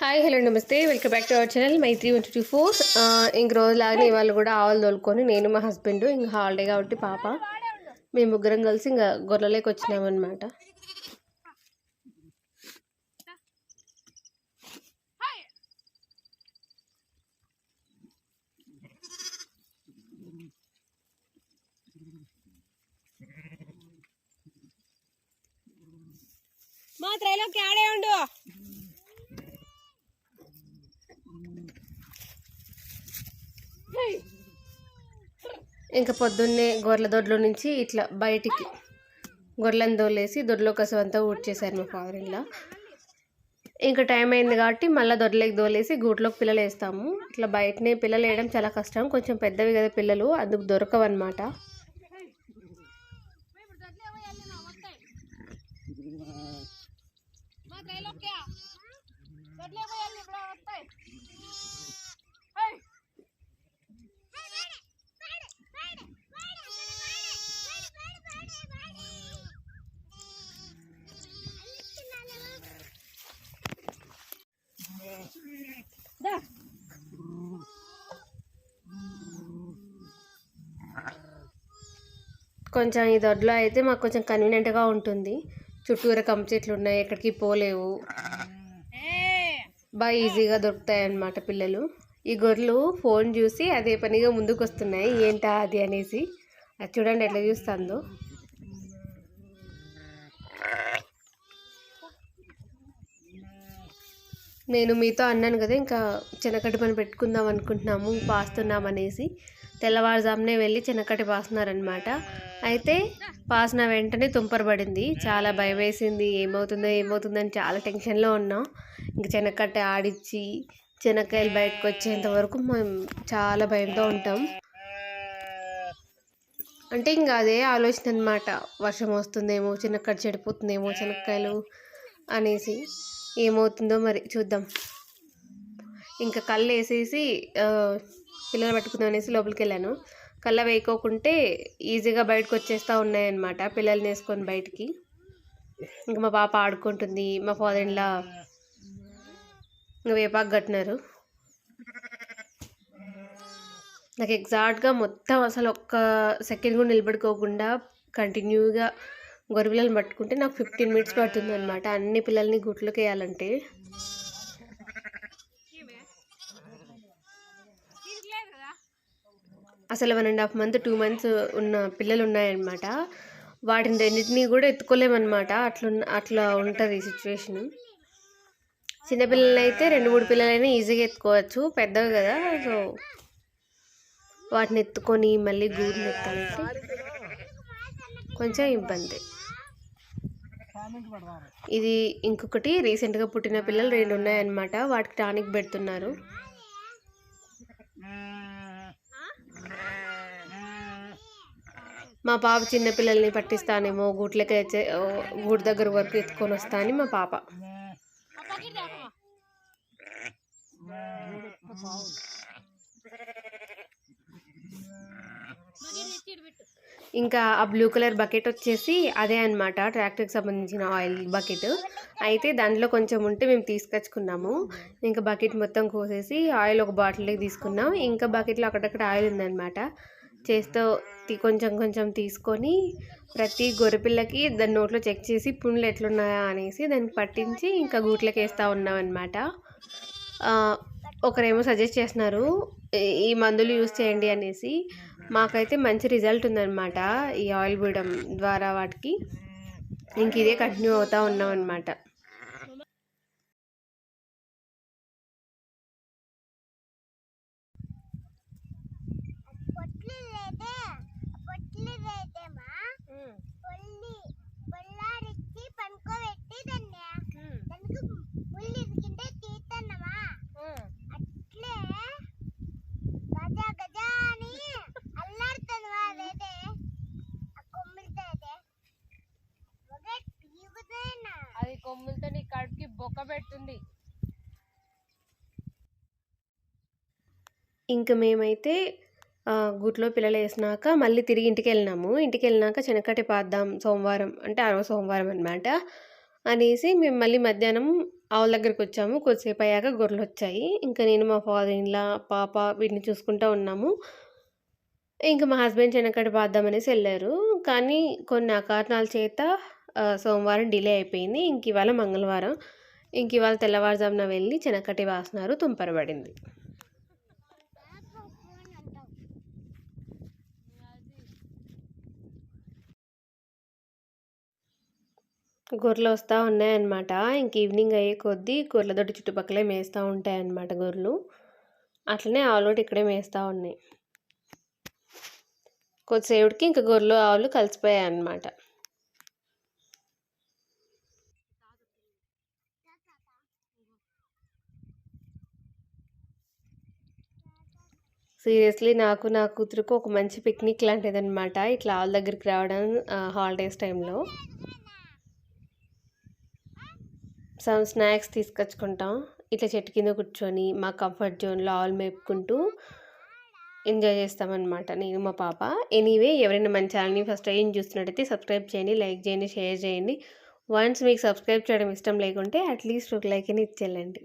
Hi hello నమస్తే. Welcome back to our channel Maitri one two four. ఇంక రోజులాగానే ఇవాళ కూడా ఆవులు తోలుకొని నేను మా హస్బెండ్ ఇంకా హాలిడే కాబట్టి పాప మేము ముగ్గురం కలిసి ఇంకా గొర్రెలకి వచ్చినామన్నమాట. మా త్రైలోకి ఆడే ఉండు. ఇంకా పొద్దున్నే గొర్రెల దొడ్లో నుంచి ఇట్లా బయటికి గొర్రెలను దోలేసి దొడ్లో కసం అంతా ఊడ్చేశారు మా ఫాదర్ ఇలా ఇంకా టైం అయింది కాబట్టి మళ్ళీ దొడ్లోకి దోలేసి గూట్లోకి పిల్లలు వేస్తాము. ఇట్లా బయటనే పిల్లలు వేయడం చాలా కష్టం. కొంచెం పెద్దవి కదా పిల్లలు అందుకు దొరకవన్నమాట. మా కొంచెం ఈ దొడ్లో అయితే మాకు కొంచెం కన్వీనియంట్గా ఉంటుంది. చుట్టూరా కంచెట్లు ఉన్నాయి ఎక్కడికి పోలేవు. బాగా ఈజీగా దొరుకుతాయి అన్నమాట పిల్లలు. ఈ గొర్రెలు ఫోన్ చూసి అదే పనిగా ముందుకు వస్తున్నాయి ఏంటా అది అనేసి. అది చూడండి ఎట్లా చూస్తుందో. నేను మీతో అన్నాను కదా ఇంకా చెనకటి పని పెట్టుకుందాం అనుకుంటున్నాము పాస్తున్నాం అనేసి. తెల్లవారుజామునే వెళ్ళి చిన్నకట్టి పాస్తున్నారనమాట అయితే పాసిన వెంటనే తుంపరబడింది చాలా భయం వేసింది ఏమవుతుందో ఏమవుతుందో అని చాలా టెన్షన్లో ఉన్నాం. ఇంక చెనక్కట్ట ఆడిచ్చి చెనక్కాయలు బయటకు వచ్చేంత వరకు మేము చాలా భయంతో ఉంటాం. అంటే ఇంకా అదే ఆలోచన అనమాట వర్షం వస్తుందేమో చెనక్కడ చెడిపోతుందేమో చెనక్కాయలు అనేసి. ఏమవుతుందో మరి చూద్దాం. ఇంకా కళ్ళు వేసేసి పిల్లలు పట్టుకుందాం అనేసి లోపలికి వెళ్ళాను కళ్ళ వేయకోకుంటే ఈజీగా బయటకు వచ్చేస్తూ ఉన్నాయన్నమాట పిల్లల్ని వేసుకొని బయటికి. ఇంకా మా పాప ఆడుకుంటుంది మా ఫాదర్ ఇంట్లో ఇంకా వేపాకు కట్టినారు. నాకు ఎగ్జాక్ట్గా మొత్తం అసలు ఒక్క సెకండ్ కూడా నిలబడుకోకుండా కంటిన్యూగా గొర్రె పిల్లల్ని పట్టుకుంటే నాకు ఫిఫ్టీన్ మినిట్స్ పడుతుంది అనమాట అన్ని పిల్లల్ని గుట్లోకి వేయాలంటే అసలు one and half month two months ఉన్న పిల్లలు ఉన్నాయన్నమాట వాటిని రెండింటినీ కూడా ఎత్తుకోలేమన్నమాట. అట్లా అట్లా ఉంటుంది సిచ్యువేషను. చిన్నపిల్లలు అయితే రెండు మూడు పిల్లలైనా ఈజీగా ఎత్తుకోవచ్చు. పెద్దవి కదా సో వాటిని ఎత్తుకొని మళ్ళీ గూడుని ఎత్తాలంటే కొంచెం ఇబ్బంది. ఇది ఇంకొకటి రీసెంట్గా పుట్టిన పిల్లలు రెండు ఉన్నాయన్నమాట. వాటికి టానిక్ పెడుతున్నారు. మా పాప చిన్న పిల్లల్ని పట్టిస్తానేమో గూట్లకే వచ్చే ఓ, దగ్గర వరకు ఎత్తుకొని వస్తా అని మా పాప. ఇంకా ఆ బ్లూ కలర్ బకెట్ వచ్చేసి అదే అనమాట ట్రాక్టర్కి సంబంధించిన ఆయిల్ బకెట్ అయితే దాంట్లో కొంచెం ఉంటే మేము తీసుకొచ్చుకున్నాము. ఇంకా బకెట్ మొత్తం కోసేసి ఆయిల్ ఒక బాటిల్కి తీసుకున్నాం. ఇంకా బకెట్లో అక్కడక్కడ ఆయిల్ ఉందన్నమాట. చేస్తూ కొంచెం కొంచెం తీసుకొని ప్రతి గొర్రెపిల్లకి దాని నోట్లో చెక్ చేసి పుండ్లు ఎట్లున్నాయా అనేసి దానికి పట్టించి ఇంకా గూట్లకి వేస్తూ ఉన్నాం అనమాట ఒకరేమో సజెస్ట్ చేస్తున్నారు ఈ మందులు యూస్ చేయండి అనేసి. మాకైతే మంచి రిజల్ట్ ఉందన్నమాట ఈ ఆయిల్ పూయడం ద్వారా వాటికి. ఇంక ఇదే కంటిన్యూ అవుతూ ఉన్నాం అనమాట చూడండి. ఇంకా ఇంక మేమైతే గుట్లో పిల్లలు వేసినాక మళ్ళీ తిరిగి ఇంటికి వెళ్ళినాము. ఇంటికి వెళ్ళినాక చెనక్కటి పాద్దాం సోమవారం అంటే అరవ సోమవారం అనమాట అనేసి మేము మళ్ళీ మధ్యాహ్నం ఆవుల దగ్గరికి వచ్చాము. కొద్దిసేపు అయ్యాక గొర్రెలు వచ్చాయి. ఇంకా నేను మా ఫాదర్ ఇంట్లో పాప వీటిని చూసుకుంటూ ఉన్నాము. ఇంకా మా హస్బెండ్ చెనక్కడి పాద్దామనేసి వెళ్ళారు. కానీ కొన్ని అకారణాల చేత సోమవారం డిలే అయిపోయింది. ఇంక ఇవాళ మంగళవారం. ఇంక ఇవాళ తెల్లవారుజామున వెళ్ళి చెనక్కటి వాసనారు తుంపరబడింది. గొర్రెలు వస్తూ ఉన్నాయన్నమాట. ఇంక ఈవినింగ్ అయ్యే కొద్దీ గొర్రెల దొడ్డి చుట్టుపక్కలే మేస్తూ ఉంటాయన్నమాట గొర్రెలు. అట్లనే ఆవులు ఇక్కడే మేస్తూ ఉన్నాయి. కొద్దిసేపటికి ఇంకా గొర్రెలు ఆవులు కలిసిపోయాయి అన్నమాట సీరియస్లీ నాకు నా కూతురుకు ఒక మంచి పిక్నిక్ లాంటిది అనమాట ఇట్లా ఆల్ దగ్గరికి రావడం హాలిడేస్ టైంలో. సమ్ స్నాక్స్ తీసుకొచ్చుకుంటాం. ఇట్లా చెట్టు కింద కూర్చొని మా కంఫర్ట్ జోన్లో ఆల్ మేపుకుంటూ ఎంజాయ్ చేస్తామన్నమాట నేను మా పాప. ఎనీవే ఎవరైనా మన ఛానల్ని ఫస్ట్ టైం చూస్తున్నట్టయితే సబ్స్క్రైబ్ చేయండి లైక్ చేయండి షేర్ చేయండి. వన్స్ మీకు సబ్స్క్రైబ్ చేయడం ఇష్టం లేకుంటే అట్లీస్ట్ ఒక లైక్ అని ఇచ్చేయండి.